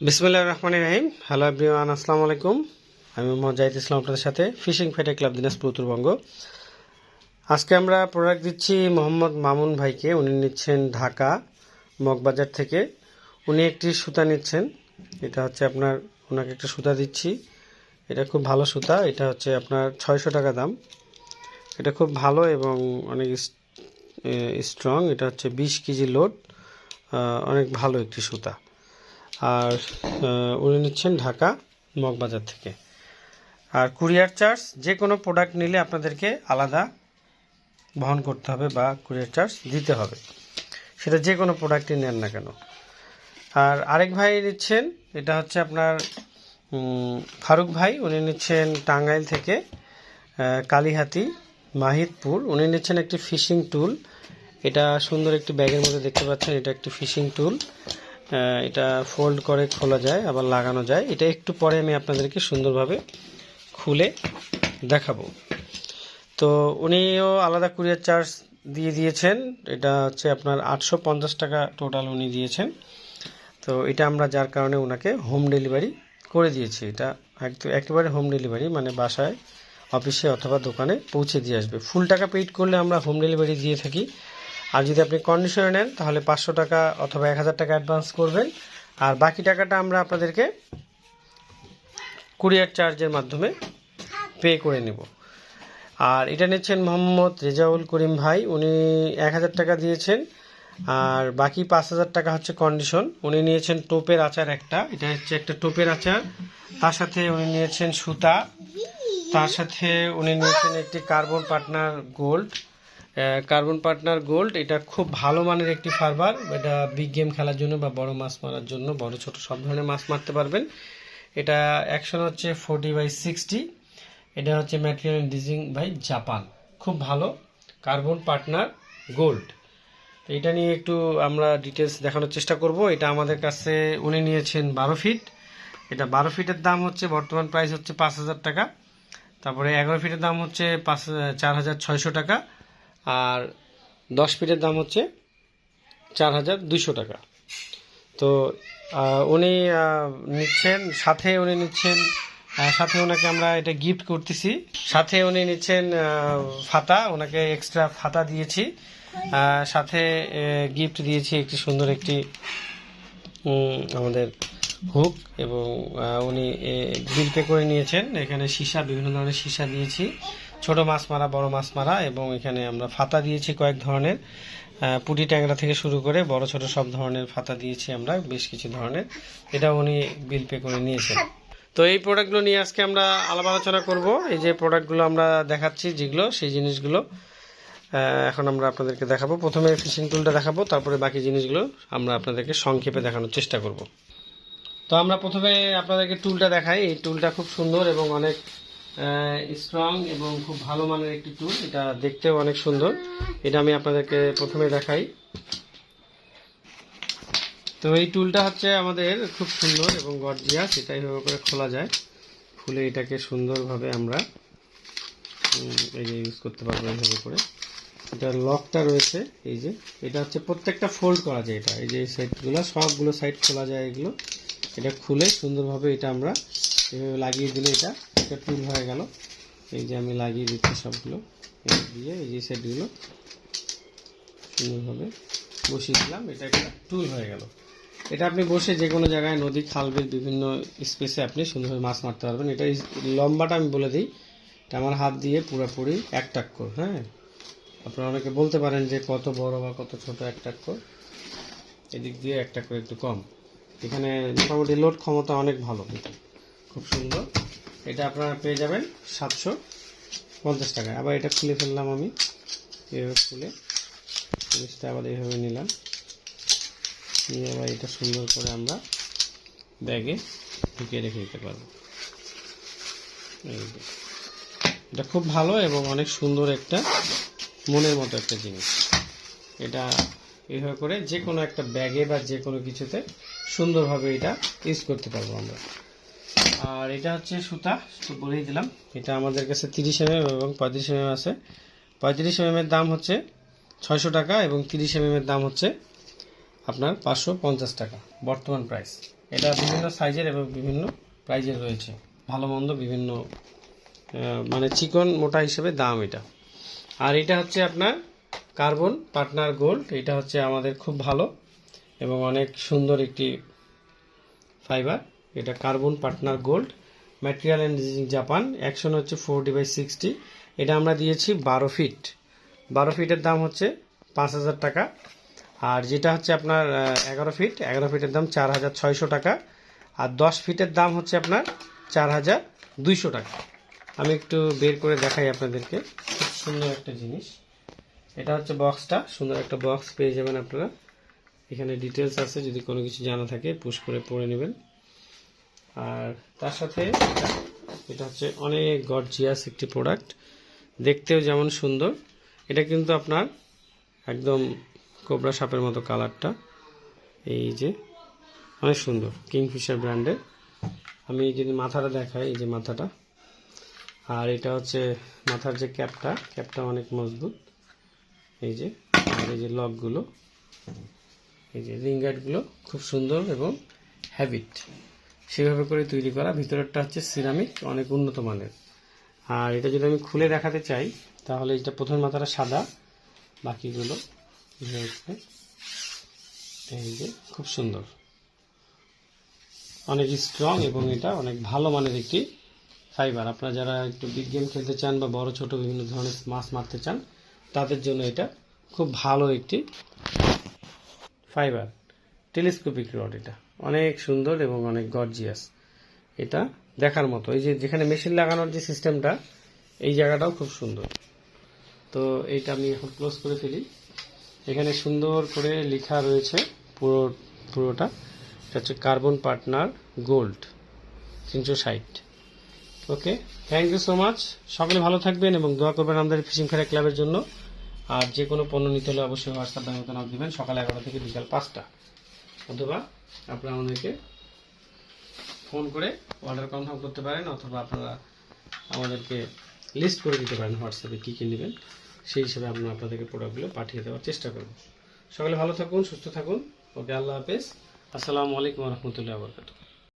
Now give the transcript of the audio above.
বিসমুল্লাহ রহমান রাহিম। Hello everyone আসসালামু আলাইকুম। আমি মোহাম্মদ জাহিদ ইসলাম আপনাদের সাথে ফিশিং ফেটে ক্লাব দিনাজপুর উত্তরবঙ্গ। আজকে আমরা প্রোডাক্ট দিচ্ছি মোহাম্মদ মামুন ভাইকে। উনি নিচ্ছেন ঢাকা মগবাজার থেকে। উনি একটি সুতা নিচ্ছেন। এটা হচ্ছে আপনার, ওনাকে একটা সুতা দিচ্ছি। এটা খুব ভালো সুতা। এটা হচ্ছে আপনার ছয়শো টাকা দাম। এটা খুব ভালো এবং অনেক স্ট্রং এটা হচ্ছে বিশ কেজি লোড অনেক ভালো একটি সুতা। আর উনি নিচ্ছেন ঢাকা মগবাজার থেকে। আর কুরিয়ার চার্জ, যে কোনো প্রোডাক্ট নিলে আপনাদেরকে আলাদা বহন করতে হবে বা কুরিয়ার চার্জ দিতে হবে। সেটা যে কোনো প্রোডাক্টই নেন না কেন। আর আরেক ভাই নিচ্ছেন, এটা হচ্ছে আপনার ফারুক ভাই, উনি নিচ্ছেন টাঙ্গাইল থেকে কালীহাতি মাহিদপুর উনি নিচ্ছেন একটি ফিশিং টুল। এটা সুন্দর একটি ব্যাগের মধ্যে দেখতে পাচ্ছেন, এটা একটি ফিশিং টুল। এটা ফোল্ড করে খোলা যায়, আবার লাগানো যায়। এটা একটু পরে আমি আপনাদেরকে সুন্দরভাবে খুলে দেখাবো। তো উনিও আলাদা কুরিয়ার চার্জ দিয়ে দিয়েছেন। এটা হচ্ছে আপনার আটশো পঞ্চাশ টাকা টোটাল উনি দিয়েছেন। তো এটা আমরা যার কারণে ওনাকে হোম ডেলিভারি করে দিয়েছি। এটা একেবারে হোম ডেলিভারি মানে বাসায় অফিসে অথবা দোকানে পৌঁছে দিয়ে আসবে। ফুল টাকা পেইড করলে আমরা হোম ডেলিভারি দিয়ে থাকি। আর যদি আপনি কন্ডিশনে নেন, তাহলে পাঁচশো টাকা অথবা এক হাজার টাকা অ্যাডভান্স করবেন। আর বাকি টাকাটা আমরা আপনাদেরকে কুরিয়ার চার্জের মাধ্যমে পে করে নেব। আর এটা নিচ্ছেন মোহাম্মদ রেজাউল করিম ভাই, উনি এক হাজার টাকা দিয়েছেন। আর বাকি পাঁচ হাজার টাকা হচ্ছে কন্ডিশন উনি নিয়েছেন টোপের আচার একটা। এটা হচ্ছে একটা টোপের আচার। তার সাথে উনি নিয়েছেন সুতা। তার সাথে উনি নিয়েছেন একটি carbon partner gold carbon partner gold এটা খুব ভালো মানের একটি ফারবার এটা বিগ গেম খেলার জন্য বা বড় মাছ মারার জন্য, বড় ছোট সব ধরনের মাছ মারতে পারবেন। এটা অ্যাকশন হচ্ছে ফোর্টি বাই সিক্সটি এটা হচ্ছে ম্যাটেরিয়াল ডিজিং বাই জাপান খুব ভালো কার্বন পার্টনার গোল্ড তো এটা নিয়ে একটু আমরা ডিটেলস দেখানোর চেষ্টা করব। এটা আমাদের কাছে উনি নিয়েছেন বারো ফিট এটা বারো ফিটের দাম হচ্ছে, বর্তমান প্রাইস হচ্ছে পাঁচ হাজার টাকা। তারপরে এগারো ফিটের দাম হচ্ছে পাঁচ, চার হাজার ছয়শো টাকা। আর দশ ফিটের দাম হচ্ছে চার হাজার দুইশো টাকা। তো উনি নিচ্ছেন, সাথে উনি নিচ্ছেন সাথে ওনাকে আমরা এটা গিফট করতেছি। সাথে উনি নিচ্ছেন ফাতা, ওনাকে এক্সট্রা ফাতা দিয়েছি। সাথে গিফট দিয়েছি একটি সুন্দর একটি আমাদের হুক এবং উনি বিল পে করে নিয়েছেন। এখানে সীসা, বিভিন্ন ধরনের সীসা দিয়েছি। ছোট মাছ মারা, বড় মাছ মারা এবং এখানে আমরা ফাতা দিয়েছি কয়েক ধরনের। পুঁটি ট্যাংরা থেকে শুরু করে বড় ছোট সব ধরনের ফাতা দিয়েছি আমরা, বেশ কিছু ধরনের। এটা উনি বিল পে করে নিয়েছেন। তো এই প্রোডাক্টগুলো নিয়ে আজকে আমরা আলাপ আলোচনা করব। এই যে প্রোডাক্টগুলো আমরা দেখাচ্ছি, যেগুলো, সেই জিনিসগুলো এখন আমরা আপনাদেরকে দেখাবো। প্রথমে ফিশিং টুলটা দেখাবো, তারপরে বাকি জিনিসগুলো আমরা আপনাদেরকে সংক্ষেপে দেখানোর চেষ্টা করব। তো আমরা প্রথমে আপনাদেরকে টুলটা দেখাই। এই টুলটা খুব সুন্দর এবং অনেক স্ট্রং এবং খুব ভালো মানের একটি টুল এটা দেখতেও অনেক সুন্দর। এটা আমি আপনাদেরকে প্রথমে দেখাই। তো এই টুলটা হচ্ছে আমাদের খুব সুন্দর এবং গর্জিয়াস এটা এইভাবে করে খোলা যায়। খুলে এটাকে সুন্দরভাবে আমরা এই যে ইউজ করতে পারব এইভাবে করে। এটা লকটা রয়েছে, এই যে। এটা হচ্ছে প্রত্যেকটা ফোল্ড করা যায় এটা। এই যে সাইডগুলো সবগুলো সাইড খোলা যায় এগুলো। এটা খুলে সুন্দরভাবে এটা আমরা এভাবে লাগিয়ে দিলে এটা এটা টুল হয়ে গেল। এই যে আমি লাগিয়ে দিচ্ছি সবগুলো। দিয়ে এই যে সাইডগুলো সুন্দরভাবে বসিয়ে দিলাম। এটা একটা টুল হয়ে গেল। এটা আপনি বসে যে কোনো জায়গায় নদী, খাল বিল বিভিন্ন স্পেসে আপনি সুন্দরভাবে মাছ মারতে পারবেন। এটা লম্বাটা আমি বলে দিই। এটা আমার হাত দিয়ে পুরোপুরি এক টাক্কর হ্যাঁ? আপনারা অনেকে বলতে পারেন যে কত বড় বা কত ছোট এক টাক্কর এদিক দিয়ে এক টাক্কর একটু কম। এখানে মোটামুটি লোড ক্ষমতা অনেক ভালো। খুব সুন্দর। এটা আপনারা পেয়ে যাবেন সাতশো পঞ্চাশ টাকায় আবার এটা খুলে ফেললাম আমি। এভাবে খুলে জিনিসটা আবার এইভাবে নিলাম। নিয়ে আবার এটা সুন্দর করে আমরা ব্যাগে ঢুকিয়ে রেখে দিতে পারব। এটা খুব ভালো এবং অনেক সুন্দর একটা মনের মতো একটা জিনিস। এটা এইভাবে করে যে কোনো একটা ব্যাগে বা যে কোনো কিছুতে সুন্দরভাবে এটা ইউজ করতে পারব আমরা। আর এটা হচ্ছে সুতা বলেই দিলাম। এটা আমাদের কাছে তিরিশ এম এবং পঁয়ত্রিশ এম আছে। পঁয়ত্রিশ এম এর দাম হচ্ছে ছয়শো টাকা এবং তিরিশ এম এর দাম হচ্ছে আপনার পাঁচশো পঞ্চাশ টাকা, বর্তমান প্রাইস এটা বিভিন্ন সাইজের এবং বিভিন্ন প্রাইজের রয়েছে। ভালো মন্দ বিভিন্ন মানে চিকন মোটা হিসেবে দাম এটা। আর এটা হচ্ছে আপনার কার্বন পার্টনার গোল্ড এটা হচ্ছে আমাদের খুব ভালো এবং অনেক সুন্দর একটি ফাইবার এটা carbon partner gold material and Japan action হচ্ছে ফোরটি বাই সিক্সটি এটা আমরা দিয়েছি বারো ফিট বারো ফিটের দাম হচ্ছে পাঁচ হাজার টাকা। আর যেটা হচ্ছে আপনার এগারো ফিট এগারো ফিটের দাম চার হাজার ছয়শো টাকা। আর দশ ফিটের দাম হচ্ছে আপনার চার হাজার দুইশো টাকা। আমি একটু বের করে দেখাই আপনাদেরকে। খুব সুন্দর একটা জিনিস। এটা হচ্ছে বক্সটা সুন্দর একটা বক্স পেয়ে যাবেন আপনারা। এখানে ডিটেলস আছে, যদি কোনো কিছু জানা থাকে পুশ করে পড়ে নেবেন। আর তার সাথে এটা- হচ্ছে অনেক গর্জিয়াস একটি প্রোডাক্ট দেখতেও যেমন সুন্দর। এটা কিন্তু আপনার একদম কোবরা সাপের মতো কালারটা এই যে, অনেক সুন্দর। কিংফিশার ব্র্যান্ডের আমি যদি মাথাটা দেখাই, এই যে মাথাটা। আর এটা হচ্ছে মাথার যে ক্যাপটা ক্যাপটা অনেক মজবুত। এই যে, আর এই যে লকগুলো। এই যে রিংগার্ডগুলো খুব সুন্দর এবং হ্যাবিট সেভাবে করে তৈরি করা। ভিতরেরটা হচ্ছে সিরামিক, অনেক উন্নত মানের। আর এটা যদি আমি খুলে দেখাতে চাই, তাহলে এটা প্রথম মাথাটা সাদা, বাকিগুলো এই যে, খুব সুন্দর। অনেক স্ট্রং এবং এটা অনেক ভালো মানের একটি ফাইবার আপনারা যারা একটু বিগ গেম খেলতে চান বা বড়, ছোট বিভিন্ন ধরনের মাছ মারতে চান, তাদের জন্য এটা খুব ভালো একটি ফাইবার টেলিস্কোপিক রড এটা। অনেক সুন্দর এবং অনেক গর্জিয়াস এটা দেখার মতো। এই যে যেখানে মেশিন লাগানোর যে সিস্টেমটা এই জায়গাটাও খুব সুন্দর। তো এইটা আমি এখন ক্লোজ করে ফেলি। এখানে সুন্দর করে লেখা রয়েছে পুরো, পুরোটা। এটা হচ্ছে কার্বন পার্টনার গোল্ড তিনশো ষাট। Okay thank you so much সকলে ভালো থাকবেন এবং দোয়া করবেন আমাদের ফিশিং ফেয়ার ক্লাবের জন্য। আর যে কোনো পণ্য নিতে হলে অবশ্যই হোয়াটসঅ্যাপ ব্যাংকে নক দিবেন। সকাল এগারো থেকে বিকাল পাঁচটা। অথবা আপনারা আমাদেরকে ফোন করে অর্ডার কনফার্ম করতে পারেন অথবা আপনারা আমাদেরকে লিস্ট করে দিতে পারেন হোয়াটসঅ্যাপে কী কী নেবেন। সেই হিসাবে আমরা আপনাদেরকে প্রোডাক্টগুলো পাঠিয়ে দেওয়ার চেষ্টা করব। সকলে ভালো থাকুন, সুস্থ থাকুন। ওকে, আল্লাহ হাফেজ। আসসালামু আলাইকুম রহমতুল্লাহ বরকাত